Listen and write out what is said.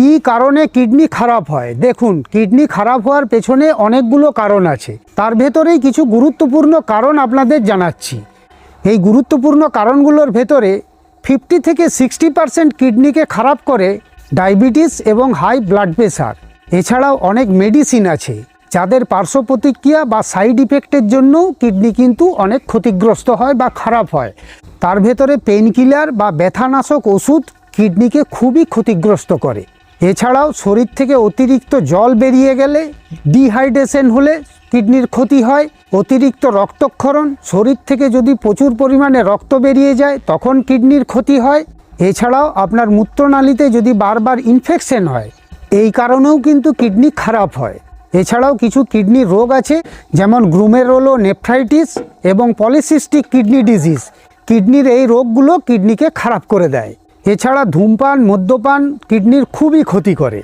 কি কারণে কিডনি খারাপ হয়? দেখুন, কিডনি খারাপ হওয়ার পেছনে অনেকগুলো কারণ আছে। তার ভেতরেই কিছু গুরুত্বপূর্ণ কারণ আপনাদের জানাচ্ছি। এই গুরুত্বপূর্ণ কারণগুলোর ভেতরে ফিফটি থেকে সিক্সটি পারসেন্ট কিডনিকে খারাপ করে ডায়াবেটিস এবং হাই ব্লাড প্রেশার এছাড়াও অনেক মেডিসিন আছে, যাদের পার্শ্ব প্রতিক্রিয়া বা সাইড ইফেক্টের জন্য কিডনি কিন্তু অনেক ক্ষতিগ্রস্ত হয় বা খারাপ হয়। তার ভেতরে পেইন কিলার বা ব্যথানাশক ওষুধ কিডনিকে খুবই ক্ষতিগ্রস্ত করে। এছাড়াও শরীর থেকে অতিরিক্ত জল বেরিয়ে গেলে ডিহাইড্রেশন হলে কিডনির ক্ষতি হয়, অতিরিক্ত রক্তক্ষরণ, শরীর থেকে যদি প্রচুর পরিমাণে রক্ত বেরিয়ে যায় তখন কিডনির ক্ষতি হয়। এছাড়াও আপনার মূত্রনালীতে যদি বারবার ইনফেকশন হয়, এই কারণেও কিন্তু কিডনি খারাপ হয়। এছাড়াও কিছু কিডনির রোগ আছে, যেমন গ্রুমেরোলো নেফ্রাইটিস এবং পলিসিস্টিক কিডনি ডিজিজ কিডনির এই রোগগুলো কিডনিকে খারাপ করে দেয়। এছাড়া ধূমপান মদ্যপান কিডনির খুবই ক্ষতি করে।